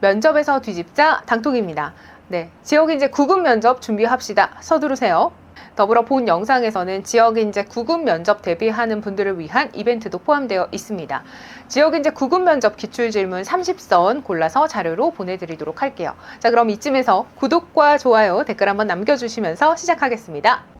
면접에서 뒤집자 당통입니다. 네, 지역 인재 구급 면접 준비합시다. 서두르세요. 더불어 본 영상에서는 지역 인재 구급 면접 대비하는 분들을 위한 이벤트도 포함되어 있습니다. 지역 인재 구급 면접 기출 질문 30선 골라서 자료로 보내드리도록 할게요. 자, 그럼 이쯤에서 구독과 좋아요, 댓글 한번 남겨주시면서 시작하겠습니다.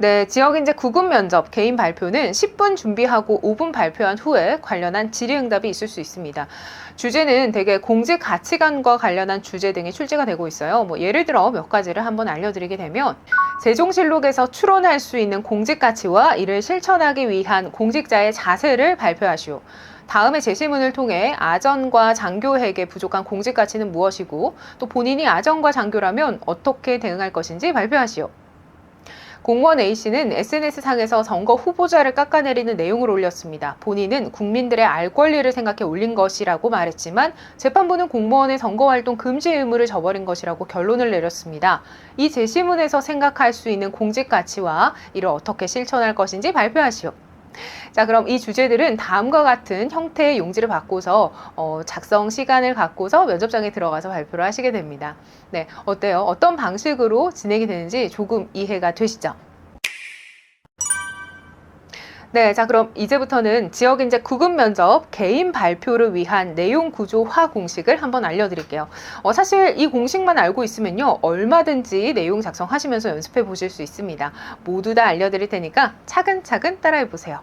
네, 지역 인재 구급 면접 개인 발표는 10분 준비하고 5분 발표한 후에 관련한 질의응답이 있을 수 있습니다. 주제는 대개 공직 가치관과 관련한 주제 등이 출제가 되고 있어요. 뭐 예를 들어 몇 가지를 한번 알려드리게 되면 세종실록에서 추론할 수 있는 공직 가치와 이를 실천하기 위한 공직자의 자세를 발표하시오. 다음에 제시문을 통해 아전과 장교에게 부족한 공직 가치는 무엇이고 또 본인이 아전과 장교라면 어떻게 대응할 것인지 발표하시오. 공무원 A씨는 SNS상에서 선거 후보자를 깎아내리는 내용을 올렸습니다. 본인은 국민들의 알 권리를 생각해 올린 것이라고 말했지만 재판부는 공무원의 선거활동 금지 의무를 저버린 것이라고 결론을 내렸습니다. 이 제시문에서 생각할 수 있는 공직 가치와 이를 어떻게 실천할 것인지 발표하시오. 자, 그럼 이 주제들은 다음과 같은 형태의 용지를 받고서 어, 작성 시간을 갖고서 면접장에 들어가서 발표를 하시게 됩니다. 네, 어때요? 어떤 방식으로 진행이 되는지 조금 이해가 되시죠? 네, 자 그럼 이제부터는 지역 인재 구급 면접 개인 발표를 위한 내용 구조화 공식을 한번 알려드릴게요. 어, 사실 이 공식만 알고 있으면요 얼마든지 내용 작성하시면서 연습해 보실 수 있습니다. 모두 다 알려드릴 테니까 차근차근 따라해 보세요.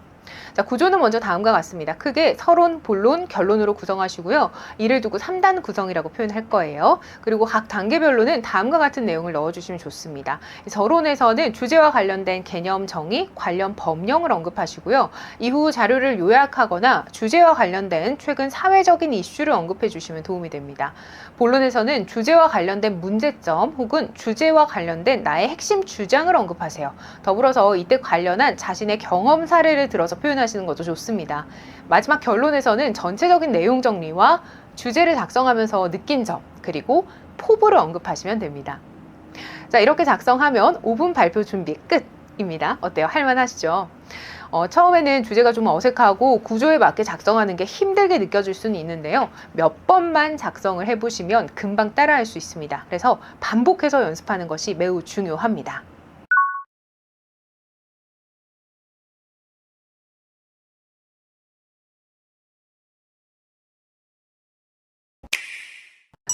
자, 구조는 먼저 다음과 같습니다. 크게 서론, 본론, 결론으로 구성하시고요. 이를 두고 3단 구성이라고 표현할 거예요. 그리고 각 단계별로는 다음과 같은 내용을 넣어주시면 좋습니다. 서론에서는 주제와 관련된 개념 정의, 관련 법령을 언급하시고요. 이후 자료를 요약하거나 주제와 관련된 최근 사회적인 이슈를 언급해 주시면 도움이 됩니다. 본론에서는 주제와 관련된 문제점 혹은 주제와 관련된 나의 핵심 주장을 언급하세요. 더불어서 이때 관련한 자신의 경험 사례를 들어서 표현하시는 것도 좋습니다. 마지막 결론에서는 전체적인 내용 정리와 주제를 작성하면서 느낀 점, 그리고 포부를 언급하시면 됩니다. 자, 이렇게 작성하면 5분 발표 준비 끝입니다. 어때요? 할만하시죠? 어, 처음에는 주제가 좀 어색하고 구조에 맞게 작성하는 게 힘들게 느껴질 수는 있는데요. 몇 번만 작성을 해보시면 금방 따라할 수 있습니다. 그래서 반복해서 연습하는 것이 매우 중요합니다.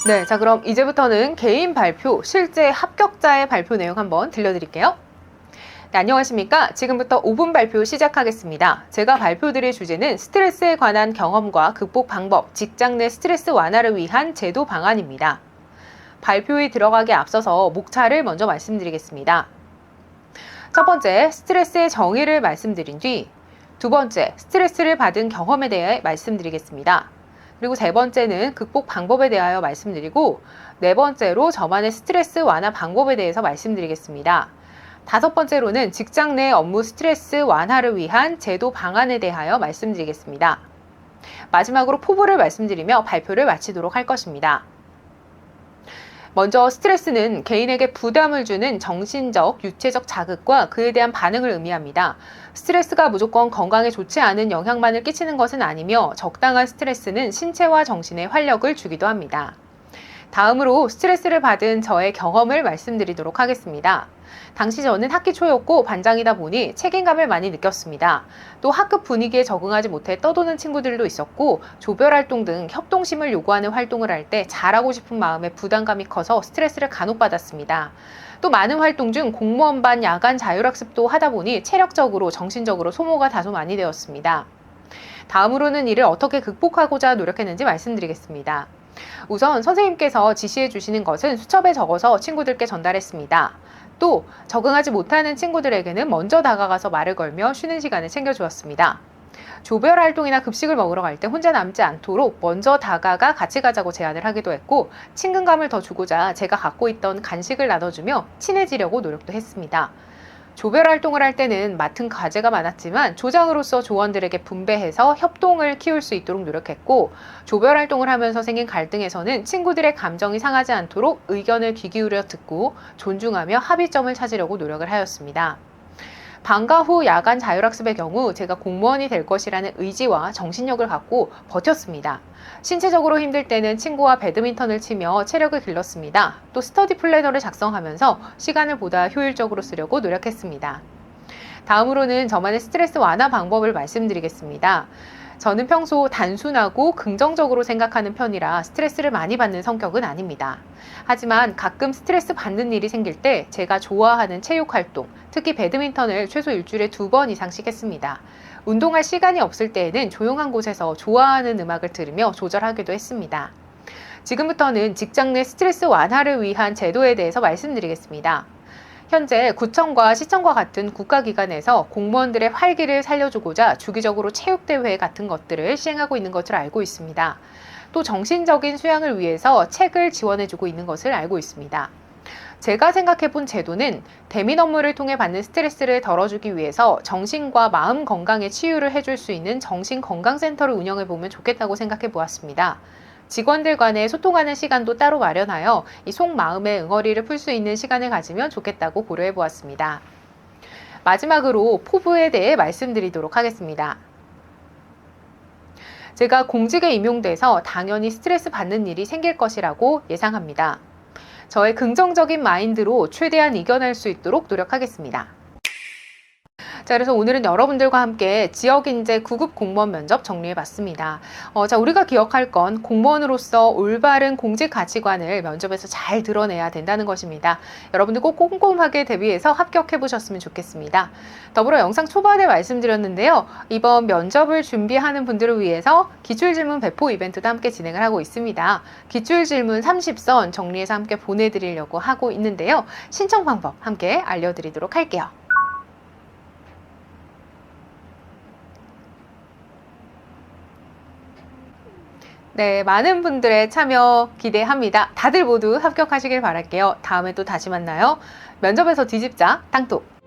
네, 자 그럼 이제부터는 개인 발표, 실제 합격자의 발표 내용 한번 들려드릴게요. 네, 안녕하십니까. 지금부터 5분 발표 시작하겠습니다. 제가 발표드릴 주제는 스트레스에 관한 경험과 극복 방법, 직장 내 스트레스 완화를 위한 제도 방안입니다. 발표에 들어가기 앞서서 목차를 먼저 말씀드리겠습니다. 첫 번째, 스트레스의 정의를 말씀드린 뒤, 두 번째, 스트레스를 받은 경험에 대해 말씀드리겠습니다. 그리고 세 번째는 극복 방법에 대하여 말씀드리고, 네 번째로 저만의 스트레스 완화 방법에 대해서 말씀드리겠습니다. 다섯 번째로는 직장 내 업무 스트레스 완화를 위한 제도 방안에 대하여 말씀드리겠습니다. 마지막으로 포부를 말씀드리며 발표를 마치도록 할 것입니다. 먼저 스트레스는 개인에게 부담을 주는 정신적, 유체적 자극과 그에 대한 반응을 의미합니다. 스트레스가 무조건 건강에 좋지 않은 영향만을 끼치는 것은 아니며 적당한 스트레스는 신체와 정신에 활력을 주기도 합니다. 다음으로 스트레스를 받은 저의 경험을 말씀드리도록 하겠습니다. 당시 저는 학기 초였고 반장이다 보니 책임감을 많이 느꼈습니다. 또 학급 분위기에 적응하지 못해 떠도는 친구들도 있었고 조별 활동 등 협동심을 요구하는 활동을 할 때 잘하고 싶은 마음에 부담감이 커서 스트레스를 간혹 받았습니다. 또 많은 활동 중 공무원반 야간 자율학습도 하다 보니 체력적으로 정신적으로 소모가 다소 많이 되었습니다. 다음으로는 이를 어떻게 극복하고자 노력했는지 말씀드리겠습니다. 우선 선생님께서 지시해 주시는 것은 수첩에 적어서 친구들께 전달했습니다. 또 적응하지 못하는 친구들에게는 먼저 다가가서 말을 걸며 쉬는 시간을 챙겨주었습니다. 조별 활동이나 급식을 먹으러 갈 때 혼자 남지 않도록 먼저 다가가 같이 가자고 제안을 하기도 했고 친근감을 더 주고자 제가 갖고 있던 간식을 나눠주며 친해지려고 노력도 했습니다. 조별 활동을 할 때는 맡은 과제가 많았지만 조장으로서 조원들에게 분배해서 협동을 키울 수 있도록 노력했고 조별 활동을 하면서 생긴 갈등에서는 친구들의 감정이 상하지 않도록 의견을 귀 기울여 듣고 존중하며 합의점을 찾으려고 노력을 하였습니다. 방과 후 야간 자율학습의 경우 제가 공무원이 될 것이라는 의지와 정신력을 갖고 버텼습니다. 신체적으로 힘들 때는 친구와 배드민턴을 치며 체력을 길렀습니다. 또 스터디 플래너를 작성하면서 시간을 보다 효율적으로 쓰려고 노력했습니다. 다음으로는 저만의 스트레스 완화 방법을 말씀드리겠습니다. 저는 평소 단순하고 긍정적으로 생각하는 편이라 스트레스를 많이 받는 성격은 아닙니다. 하지만 가끔 스트레스 받는 일이 생길 때 제가 좋아하는 체육 활동, 특히 배드민턴을 최소 일주일에 두 번 이상씩 했습니다. 운동할 시간이 없을 때에는 조용한 곳에서 좋아하는 음악을 들으며 조절하기도 했습니다. 지금부터는 직장 내 스트레스 완화를 위한 제도에 대해서 말씀드리겠습니다. 현재 구청과 시청과 같은 국가기관에서 공무원들의 활기를 살려주고자 주기적으로 체육대회 같은 것들을 시행하고 있는 것을 알고 있습니다. 또 정신적인 수양을 위해서 책을 지원해주고 있는 것을 알고 있습니다. 제가 생각해 본 제도는 대민 업무를 통해 받는 스트레스를 덜어주기 위해서 정신과 마음 건강에 치유를 해줄 수 있는 정신건강센터를 운영해 보면 좋겠다고 생각해 보았습니다. 직원들 간에 소통하는 시간도 따로 마련하여 이 속마음의 응어리를 풀 수 있는 시간을 가지면 좋겠다고 고려해 보았습니다. 마지막으로 포부에 대해 말씀드리도록 하겠습니다. 제가 공직에 임용돼서 당연히 스트레스 받는 일이 생길 것이라고 예상합니다. 저의 긍정적인 마인드로 최대한 이겨낼 수 있도록 노력하겠습니다. 자, 그래서 오늘은 여러분들과 함께 지역 인재 9급 공무원 면접 정리해 봤습니다. 어, 자, 우리가 기억할 건 공무원으로서 올바른 공직 가치관을 면접에서 잘 드러내야 된다는 것입니다. 여러분들 꼭 꼼꼼하게 대비해서 합격해 보셨으면 좋겠습니다. 더불어 영상 초반에 말씀드렸는데요. 이번 면접을 준비하는 분들을 위해서 기출 질문 배포 이벤트도 함께 진행을 하고 있습니다. 기출 질문 30선 정리해서 함께 보내드리려고 하고 있는데요. 신청 방법 함께 알려드리도록 할게요. 네, 많은 분들의 참여 기대합니다. 다들 모두 합격하시길 바랄게요. 다음에 또 다시 만나요. 면접에서 뒤집자, 땅똑.